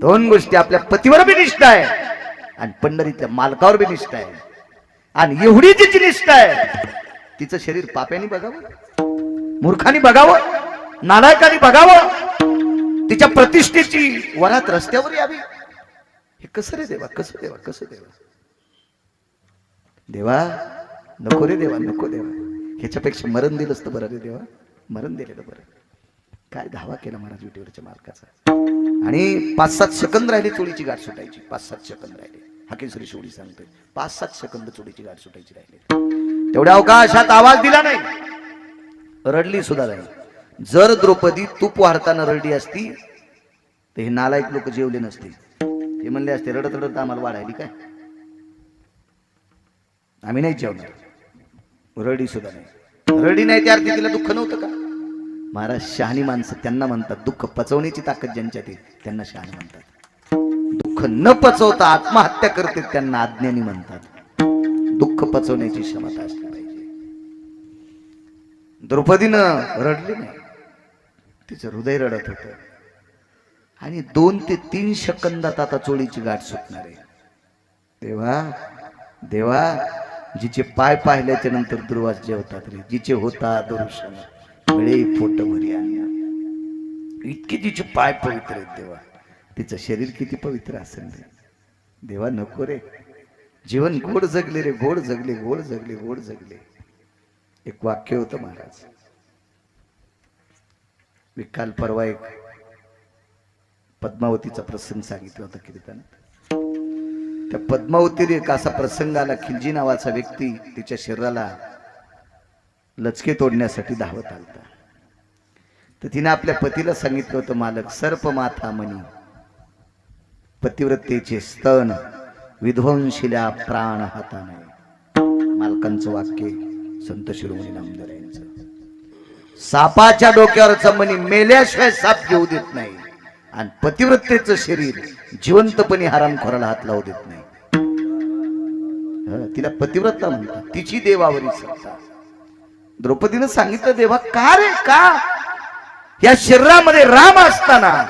दोन गोष्टी आपल्या पतीवर बी निष्ठा आहे आणि पंढरीतल्या मालकावर बी निष्ठा आहे. आणि एवढी तिची निष्ठा आहे. तिचं शरीर पाप्याने बघावं मूर्खानी बघावं नालायकानी बघावं. तिच्या प्रतिष्ठेची वरात रस्त्यावर यावी. हे कसं रे देवा कसं देवा कसं देवा? देवा नको रे देवा नको देवा. ह्याच्यापेक्षा मरण दिलं असतं बरं रे देवा. मरण दिलेलं बरं. काय धावा केला महाराज विटेवरच्या मालकाचा? आणि पाच सात सेकंद राहिले चोळीची गाठ सुटायची. पाच सात सेकंद राहिले. हाकेसरी शेवटी सांगतोय पाच सात सेकंद चोळीची गाठ सुटायची राहिले. तेवढ्या अवकाशात आवाज दिला नाही. रडली सुद्धा नाही. जर द्रौपदी तूप वाहताना रडली असती तर हे नालायक लोक जेवले नसते. ते म्हणले असते रडत रडत आम्हाला वाढायली काय? आम्ही नाही जेवणार. रडी सुद्धा नाही. रडी नाही त्या अर्थी तिला दुःख नव्हतं का? महाराज शहाणी माणसं त्यांना म्हणतात. दुःख पचवण्याची ताकद ज्यांच्यात आहे त्यांना शहाणी म्हणतात. दुःख न पचवता आत्महत्या करते त्यांना अज्ञानी म्हणतात. दुःख पचवण्याची क्षमता असली पाहिजे. द्रौपदीनं रडली नाही. तिचं हृदय रडत होत. आणि दोन ते तीन सेकंदात आता चोळीची गाठ सुटणार आहे. देवा देवा जिचे पाय पाहिल्याच्या नंतर दुर्वास जेवतात रे. जिचे होता दर्शन मिळे फोट भरी इतके पाय पवित्र आहेत देवा. तिचं शरीर किती पवित्र असेल रे. देवा नको रे. जीवन गोड जगले रे गोड जगले गोड जगले गोड जगले. एक वाक्य होतं महाराज. मी काल परवा एक पद्मावतीचा प्रसंग सांगितला होता कीर्तनात. त्या पद्मावतीने एक असा प्रसंग आला खिलजी नावाचा व्यक्ती तिच्या शरीराला लचके तोडण्यासाठी धावत आलता. तर तिने आपल्या पतीला सांगितलं होतं मालक सर्प माथा मनी पतिव्रतेचे स्तन विध्वंशिल्या प्राण हाताने. मालकांचं वाक्य संत शिरोमणी नामदार यांचं. सापाच्या डोक्यावरचा मनी मेल्याशिवाय साप घेऊ देत नाही. आणि पतिव्रतेचं शरीर जिवंतपणे हरामखोराला हात लावू देत नाही. तिला पतिव्रता म्हणतात. तिची देवावरी सत्ता. द्रौपदीनं सांगितलं देवा का रे का? या शरीरामध्ये राम असताना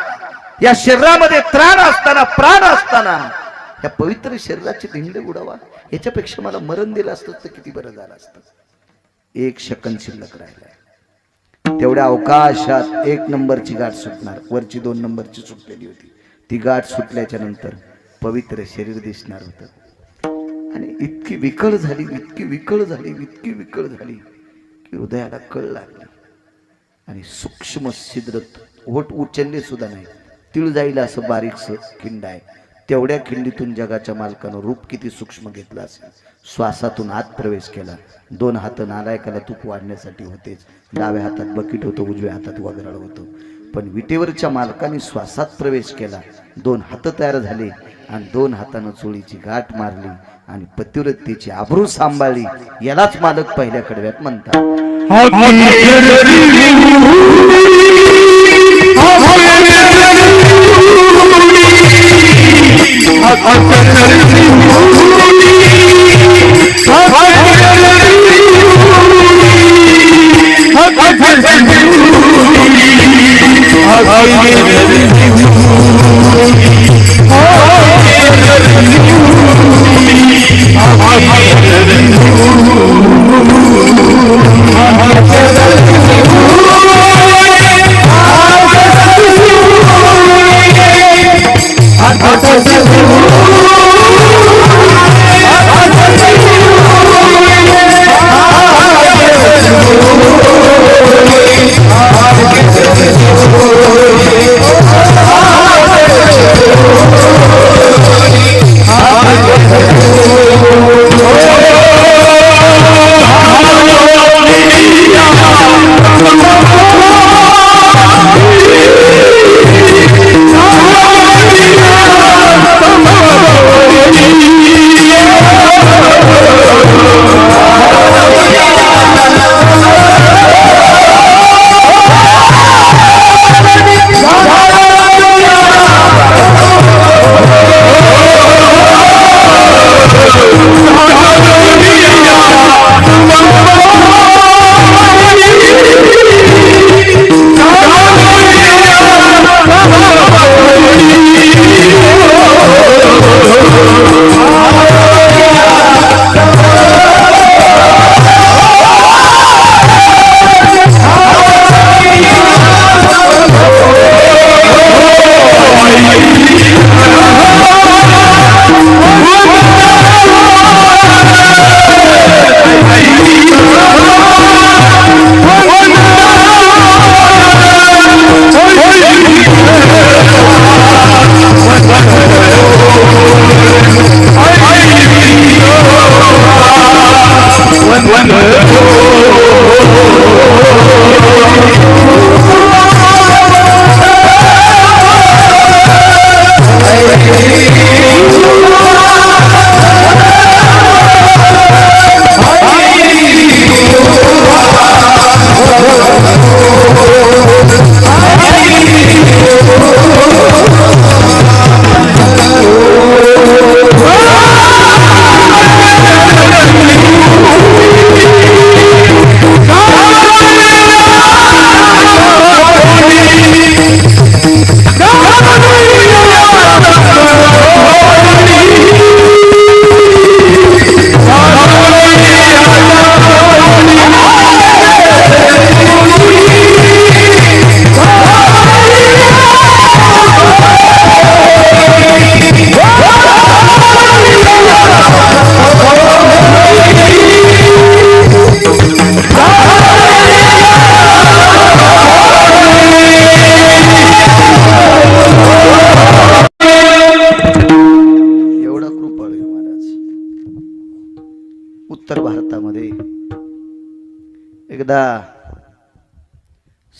या शरीरामध्ये त्राण असताना प्राण असताना या पवित्र शरीराची धिंड उडावा याच्यापेक्षा मला मरण दिलं असतं तर किती बरं झालं असतं. एक शकन शिल्लक राहिलाय. तेवढ्या अवकाशात एक नंबरची गाठ सुटणार वरची दोन नंबरची सुटलेली होती. ती गाठ सुटल्याच्या नंतर पवित्र शरीर दिसणार होतं. आणि इतकी विकळ झाली इतकी विकळ झाली इतकी विकळ झाली. की हृदयाला कळ लागली. आणि सूक्ष्म छिद्र ओट उचलले सुद्धा नाही. तिळ जाईल असं बारीकसं खिंड आहे. तेवढ्या खिंडीतून जगाच्या मालकानं रूप किती सूक्ष्म घेतलं असेल. श्वासातून आत प्रवेश केला. दोन हात नालायकाला तूप वाढण्यासाठी होतेच. डाव्या हातात बकीट होतं उजव्या हातात वगराळ होतं. पण विटेवरच्या मालकाने श्वासात प्रवेश केला. दोन हात तयार झाले. आणि दोन हातानं चोळीची गाठ मारली आणि पतिव्रतेची आबरू सांभाळली यालाच मालक पहिल्या कडव्यात म्हणतात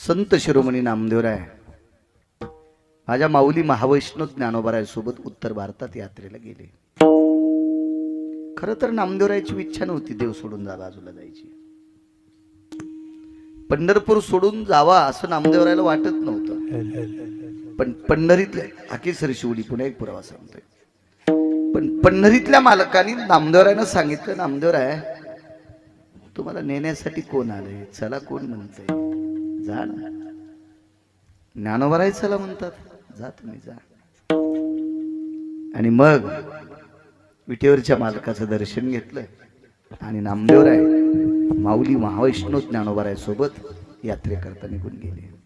संत शिरोमणी नामदेवराय माझ्या माऊली महावैष्णव ज्ञानोबराय सोबत उत्तर भारतात यात्रेला गेले. खर तर नामदेवरायची इच्छा नव्हती देव सोडून जा बाजूला जायची. पंढरपूर सोडून जावा असं नामदेवरायला वाटत नव्हतं. पण पंढरीतल्या हाकेसर शिवडी पुन्हा एक पुरावा सांगतोय. पण पंढरीतल्या मालकाने नामदेवरायनं सांगितलं नामदेवराय तुम्हाला नेण्यासाठी कोण आलंय? चला कोण म्हणतंय? जा ना. ज्ञानोबराय चला म्हणतात. जा तुम्ही जा. आणि मग विटेवरच्या मालकाचं दर्शन घेतलं आणि नामदेवराय माऊली महावैष्णव ज्ञानोबराय सोबत यात्रेकरता निघून गेले.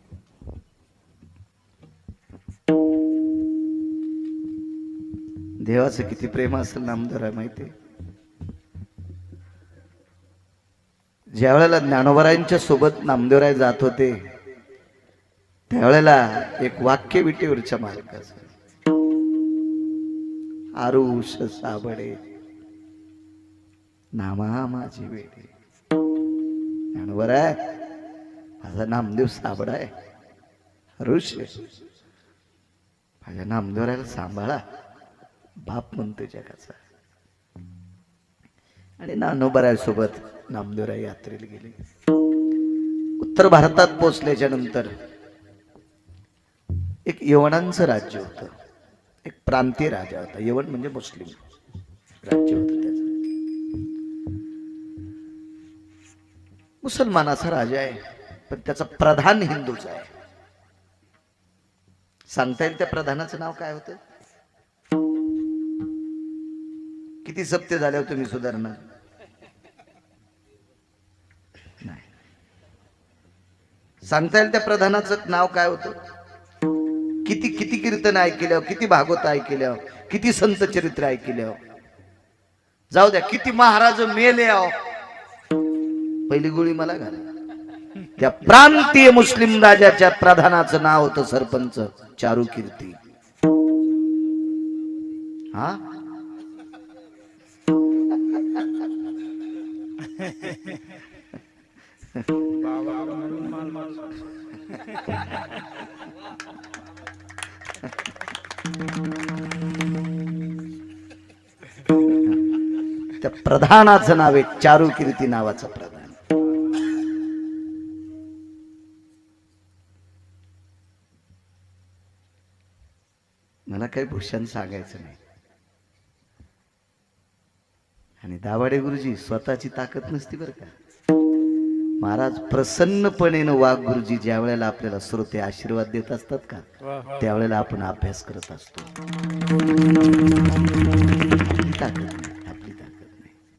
देवाचं किती प्रेम असेल नामदेवराय माहिती ज्या वेळेला ज्ञानोबरायांच्या सोबत नामदेवराय जात होते त्यावेळेला एक वाक्य विटेवरच्या मालकाचं. आरुष साबडे नामा माझी वेडे. ज्ञानोबराय माझा नामदेव साबडा आहे माझ्या नामदेवराला सांभाळा. बाप म्हणतो जगाचा. आणि नानोबराय सोबत नामदेवराय यात्रेला गेले. उत्तर भारतात पोचल्याच्या नंतर एक यवनांचं राज्य होतं. एक प्रांतीय राजा होता. यवन म्हणजे मुस्लिम राज्य होतं त्याचं. मुसलमानाचा राजा आहे पण त्याचा प्रधान हिंदूचा आहे. सांगता येईल त्या प्रधानाचं नाव काय होतं? किती सप्ते झाल्यावर हो तुम्ही सुधारणार? नाही. सांगता येईल त्या प्रधानाचं नाव काय होतं? किती किती कीर्तन ऐकल्यावर हो, किती भागवत ऐकल्यावर हो, किती संत चरित्र ऐकल्यावर जाऊ द्या किती महाराज मेले आहो पहिली गोळी मला घाला. त्या प्रांतीय मुस्लिम राजाच्या प्रधानाचं नाव होतं सरपंच चारू कीर्ती हा? त्या प्रधानाचं नाव आहे चारुकीर्ती नावाचं प्रधान. मला काही भूषण सांगायचं नाही. आणि दाभाडे गुरुजी स्वतःची ताकद नसती बरं का? महाराज प्रसन्नपणेनं वाघ गुरुजी ज्या वेळेला आपल्याला श्रोते आशीर्वाद देत असतात का त्यावेळेला आपण अभ्यास करत असतो. ताकद. नाही.